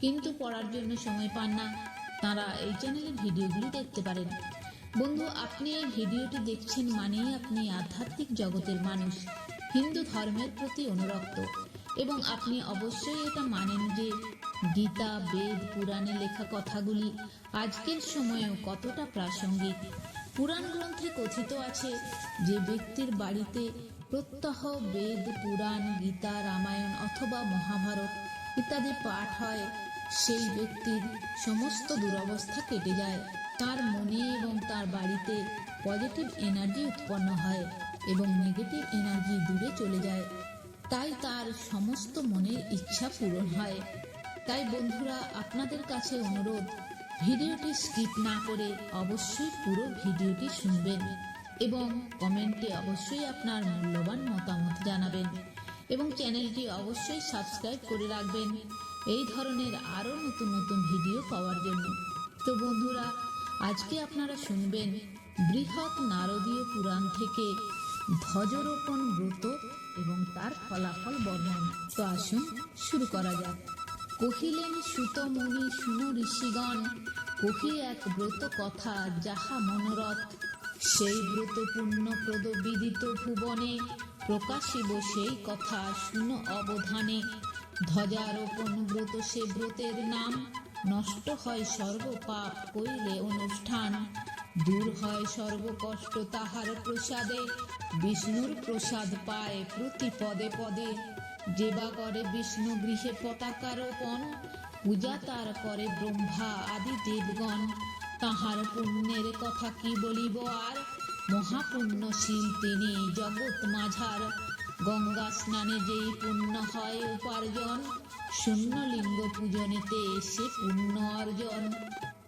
কিন্তু পড়ার জন্য সময় পান না। তারা এই চ্যানেলের ভিডিওগুলি দেখতে পারেন। বন্ধু, আপনি এই ভিডিওটি দেখছেন মানেই আপনি আধ্যাত্মিক জগতের মানুষ। হিন্দু ধর্মের প্রতি অনুরক্ত। এবং আপনি অবশ্যই এটা মানেন যে গীতা, বেদ, পুরাণে লেখা কথাগুলি আজকের সময়েও কতটা প্রাসঙ্গিক। পুরাণ গ্রন্থে কথিত আছে যে ব্যক্তির বাড়িতে প্রত্যহ বেদ, পুরাণ, গীতা, রামায়ণ অথবা মহাভারত ইত্যাদি পাঠ হয়। সেই ব্যক্তির সমস্ত দুরবস্থা কেটে যায়। তার মনে এবং তার বাড়িতে পজিটিভ এনার্জি উৎপন্ন হয় এবং নেগেটিভ এনার্জি দূরে চলে যায়। তাই তার সমস্ত মনের ইচ্ছা পূরণ হয়। তাই বন্ধুরা, আপনাদের কাছে অনুরোধ, ভিডিওটি স্কিপ না করে অবশ্যই পুরো ভিডিওটি শুনবেন এবং কমেন্টে অবশ্যই আপনার মূল্যবান মতামত জানাবেন এবং চ্যানেলটি অবশ্যই সাবস্ক্রাইব করে রাখবেন। এই ধরনের আরও নতুন নতুন ভিডিও পাওয়ার জন্য। তো বন্ধুরা, আজকে আপনারা শুনবেন বৃহৎ নারদীয় পুরাণ থেকে ধ্বজরোপণ ব্রত এবং তার ফলাফল বর্ণন। তো আসুন শুরু করা যাক। কহিলেন সুত মুনি শুনো ঋষিগণ, কহি এক ব্রত কথা যাহা মনোরথ। সেই ব্রত পুণ্যপ্রদ বিদিত ভুবনে প্রকাশিব সেই কথা, শুনো অবধানে। ধ্বজারোপণ ব্রত সে ব্রতের নাম। নষ্ট হয় সর্বপাপ কইলে অনুষ্ঠান। দূর হয় সর্বকষ্ট তাহার প্রসাদে। বিষ্ণুর প্রসাদ পায় প্রতি পদে পদে। যেবা করে বিষ্ণু গৃহে পতাকা রোপণ, পূজা তার করে ব্রহ্মা আদি দেবগণ। তাহার পুণ্যের কথা কি বলিব আর? মহাপুণ্যশীল তিনি জগৎ মাঝার। গঙ্গা স্নানে যেই পুণ্য হয় উপার্জন, শূন্যলিঙ্গ পূজনেতে এসে পুণ্য অর্জন।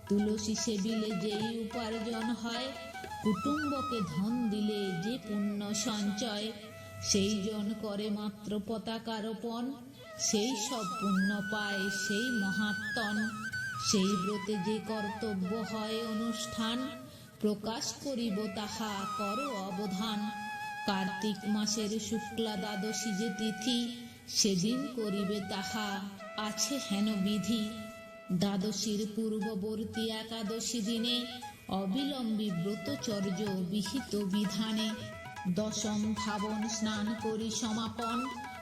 তুলসী সেবিলে যেই উপার্জন হয়, কুটুম্বকে ধন দিলে যে পুণ্য সঞ্চয়, সেই জন করে মাত্র পতাকা রোপণ সেই সব পুণ্য পায় সেই মহাত্মন। সেই ব্রতে যে কর্তব্য হয় অনুষ্ঠান, প্রকাশ করিব তাহা কর অবধান। কার্তিক মাসের শুক্লা দ্বাদশী যে তিথি, সেদিন করিবে তাহা। আছে হেন বিধি। দ্বাদশীর পূর্ববর্তী একাদশী দিনে অবিলম্বী ব্রতচর্য বিহিত বিধানে দশম ভাবন স্নান করি সমাপন,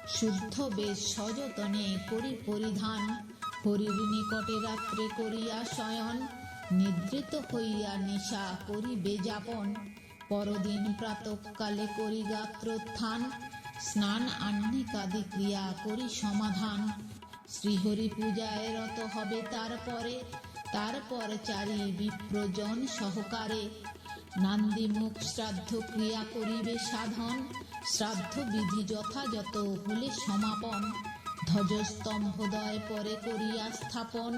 শুদ্ধ বেশ সযতনে করি পরিধান। হরির নিকটে রাত্রে করিয়া শয়ন, নিদ্রিত হইয়া নিশা করিবে যাপন। পরদিন প্রাতকালে করি গাত্রোত্থান স্নান আহ্নিকাদি ক্রিয়া করি সমাধান। শ্রীহরি পূজায় রত হবে তারপরে, তারপর চারি বিপ্রজন সহকারে। নান্দি মুখ শ্রাদ্ধ ক্রিয়া করিবে সাধন, শ্রাদ্ধ বিধি যথাযথ হলে সমাপন। ধ্বজস্তম্ভদয় পরে করিয়া স্থাপন,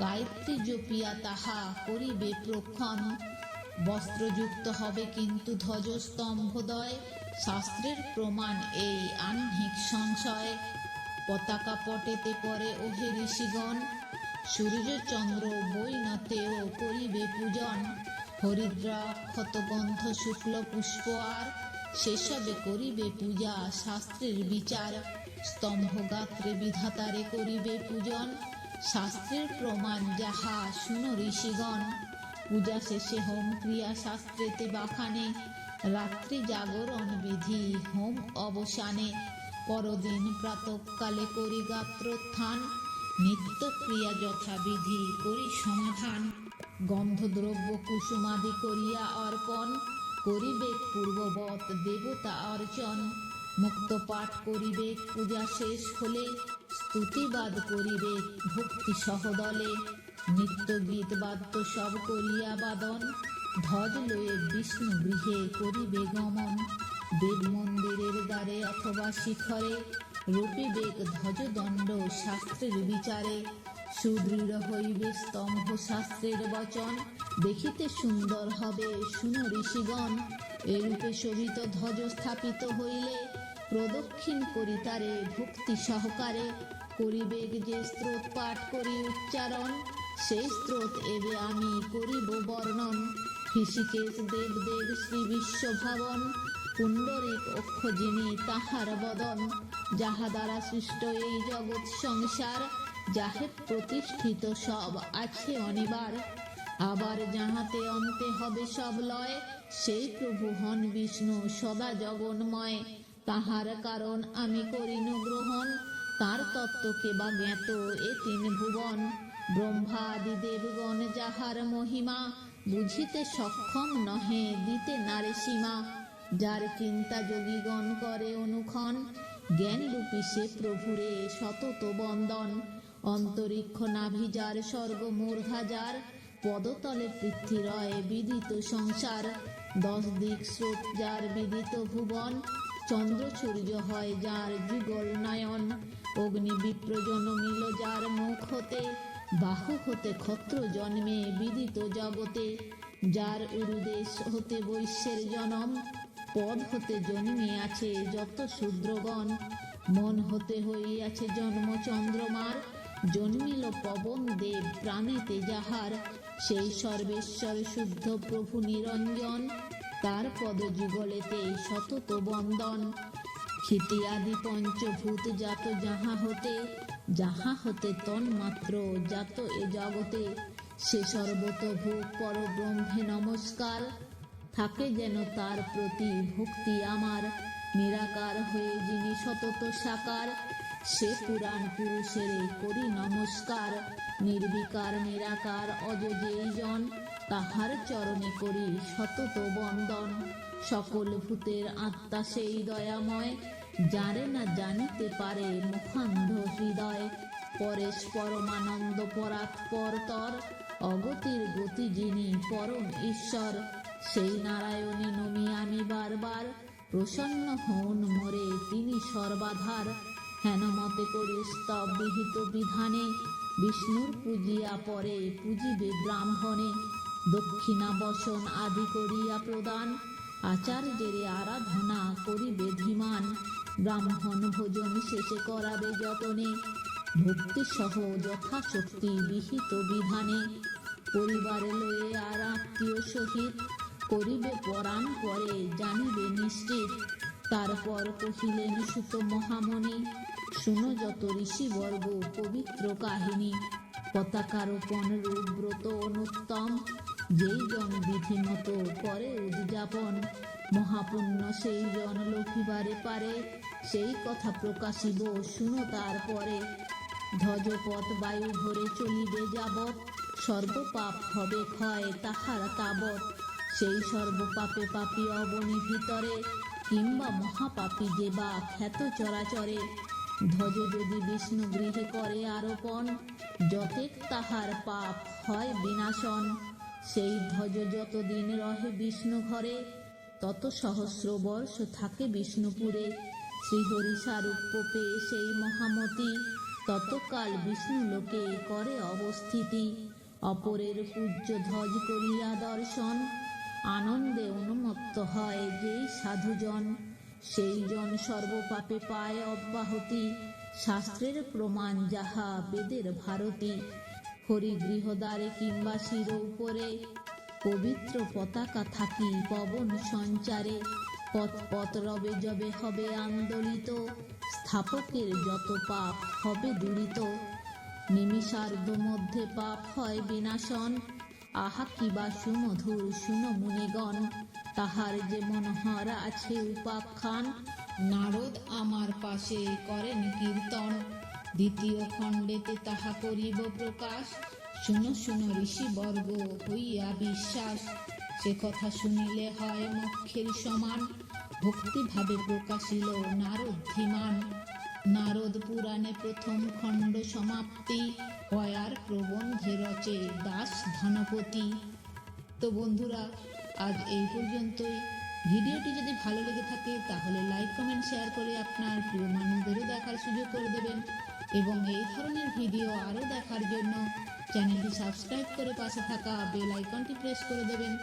গায়ত্রী জপিয়া তাহা করিবে প্রক্ষণ। বস্ত্রযুক্ত হবে কিন্তু ধ্বজস্তম্ভদয়। শাস্ত্রের প্রমাণ এই আহ্নিক সংশয়। পতাকা পটেতে পরে ওহে ঋষিগণ, সূর্যচন্দ্র বৈনতেও করিবে পূজন। হরিদ্রা ক্ষতগন্ধ শুক্ল পুষ্প আর সেসবে করিবে পূজা। শাস্ত্রের বিচার, স্তম্ভগাত্রে বিধাতারে করিবে পূজন। শাস্ত্রের প্রমাণ যাহা শুনো ঋষিগণ পূজা শেষে হোম ক্রিয়া শাস্ত্রেতে বাখানে, রাত্রি জাগরণ বিধি হোম অবসানে, পরদিন প্রাতকালে করি গাত্রোত্থান নিত্য ক্রিয়া যথাবিধি করি সমাধান। গন্ধদ্রব্য কুসুমাদি করিয়া অর্পণ, করিবে পূর্ববৎ দেবতা অর্চন। মুক্ত পাঠ করিবে পূজা শেষ হলে, স্তুতিবাদ করিবে ভক্তি সহদলে। নিত্য গীত বাদ্য সব করিয়া বাদন ধ্বজ লয়ে বিষ্ণু গৃহে করিবে গমন। দেব মন্দিরের দ্বারে অথবা শিখরে রূপিবেগ ধ্বজদণ্ড শাস্ত্রের বিচারে। সুদৃঢ় হইবে স্তম্ভ শাস্ত্রের বচন, দেখিতে সুন্দর হবে শুনো ঋষিগণ। এরূপে শোভিত ধ্বজ স্থাপিত হইলে প্রদক্ষিণ করি তারে ভক্তি সহকারে। করিবেগ যে স্রোত পাঠ করি উচ্চারণ সেই স্রোত এবে আমি করিব বর্ণন। ঋষিকেশ দেব দেব শ্রী বিশ্বভাবন, পুণ্ডরিক অক্ষ যিনি তাহার বদন। যাহা দ্বারা সৃষ্ট এই জগৎ সংসার, যাহে প্রতিষ্ঠিত সব আছে অনিবার। আবার যাহাতে অন্তে হবে সব লয়, সেই প্রভু হন বিষ্ণু সদা জগন্ময়। তাহার কারণ আমি করিন গ্রহণ, তার তত্ত্বকে বা জ্ঞাত এ তিন ভুবন। ব্রহ্মা আদি দেবগণ যাহার মহিমা, বুঝিতে সক্ষম নহে দিতে নারে সীমা। যার চিন্তা যোগীগণ করে অনুক্ষণ, জ্ঞানরূপী সে প্রভুরে সতত বন্দন। অন্তরিক্ষ নাভি যার স্বর্গ মূর্ধা যার, পদতলে পৃথ্বীরয় বিদিত সংসার। দশ দিক স্রোত যার বিদিত ভুবন, চন্দ্র সূর্য হয় যার যুগল নয়ন। অগ্নি বিপ্রজন মিল যার মুখ হতে বাহু হতে ক্ষত্র জন্মে বিদিত জগতে, যার উরুদেশ হতে বৈশ্যের জনম, পদ হতে জন্মে আছে যত শূদ্রগণ, মন হতে হইয়াছে জন্ম চন্দ্রমার জন্মিল পবন দেব প্রাণেতে যাহার, সেই সর্বেশ্বর শুদ্ধ প্রভু নিরঞ্জন, তার পদ যুগলেতে শতত বন্দন। ক্ষিতি আদি পঞ্চভূত জাত যাহা হতে যাহা হতে তন্মাত্র জাত এ জগতে। সে সর্বত সর্বতভূ পরব্রহ্মে নমস্কার। থাকে যেন তার প্রতি ভক্তি আমার। নিরাকার হয়ে যিনি সতত সাকার, সে পুরাণ পুরুষের করি নমস্কার। নির্বিকার, নিরাকার, অযজেই জন, তাহার চরণে করি সতত বন্দন। সকল ভূতের আত্মা সেই দয়াময়। যারে না জানিতে পারে মুখান্ধ হৃদয়, পরেশ পরমানন্দ পরাৎপর তর, অগতির গতি যিনি পরম ঈশ্বর, সেই নারায়ণী নমি আমি বারবার, প্রসন্ন হন মোরে তিনি সর্বাধার। হেন মতে করি স্তব বিহিত বিধানে, বিষ্ণুর পূজিয়া পরে পূজিবে ব্রাহ্মণে। দক্ষিণা বসন আদি করিয়া প্রদান, আচার্যের আরাধনা করিবে ধীমান। ব্রাহ্মণ ভোজন শেষে করাবে যতনে ভক্তি সহ যথাশক্তি বিহিত বিধানে। পরিবারে লয়ে আর আত্মীয় সহিত করিবে পরাণ পরে জানিবে নিশ্চিত। তারপর কহিলেন, সুত মহামণি, শুনো যত ঋষিবর্গ পবিত্র কাহিনী। পতাকারোপণ রূপ ব্রত অনুত্তম, যেই জন বিধিমত করে উদযাপন, মহাপুণ্য সেই জন লভিবারে পারে। সেই কথা প্রকাশিব, শুনো তারপরে। ধ্বজপথ বায়ু ভরে চলিবে যাবৎ, সর্বপাপ হবে ক্ষয় তাহার তাবৎ। সেই সর্বপাপে পাপী অবনি ভিতরে, কিংবা মহাপাপী যে বা খ্যাত চরাচরে। ধ্বজ যদি বিষ্ণু গৃহে করে আরোপণ, যতেক তাহার পাপ হয় বিনাশন। সেই ধ্বজ যতদিন রহে বিষ্ণু ঘরে, তত সহস্র বর্ষ থাকে বিষ্ণুপুরে। শ্রীহরি সারূপ্য পেয়ে সেই মহামতি। ততকাল বিষ্ণু লোকে করে অবস্থিতি। অপরের পূজ্য ধ্বজ করিয়া দর্শন। আনন্দে অনুমত্ত হয় যেই সাধুজন। সেই জন সর্বপাপে পায় অব্যাহতি। শাস্ত্রের প্রমাণ যাহা বেদের ভারতী। হরি গৃহদ্বারে কিংবা শির উপরে পবিত্র পতাকা থাকি পবন সঞ্চারে। পথ পথ রবে যবে হবে আন্দোলিত। স্থাপকের যত পাপ হবে দূরিত। নিমিষার্ধ মধ্যে পাপ হয় বিনাশন। আহা কিবা সুমধুর শুনো মুনিগণ, তাহার যে মনোহর আছে উপাখ্যান। নারদ আমার পাশে করেন কীর্তন। দ্বিতীয় খণ্ডেতে তাহা করিব প্রকাশ। শুনো শুনো ঋষিবর্গ, হইয়া বিশ্বাস। সে কথা শুনিলে হয় মক্ষের সমান। ভক্তিভাবে প্রকাশিল নারদ ধীমান। নারদ পুরাণে প্রথম খণ্ড সমাপ্তি। পয়ার প্রবন্ধে রচে দাস ধনপতি। তো বন্ধুরা, আজ এই পর্যন্তই। ভিডিওটি যদি ভালো লেগে থাকে, তাহলে লাইক কমেন্ট শেয়ার করে আপনার প্রিয় মানুষদেরও দেখার সুযোগ করে দেবেন। এবং এই ধরনের ভিডিও আরও দেখার জন্য চ্যানেলটি সাবস্ক্রাইব করে পাশে থাকা বেল আইকনটি প্রেস করে দেবেন।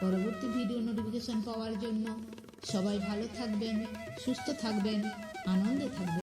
পরবর্তী ভিডিও নোটিফিকেশন পাওয়ার জন্য সবাই ভালো থাকবেন সুস্থ থাকবেন আনন্দে থাকবেন।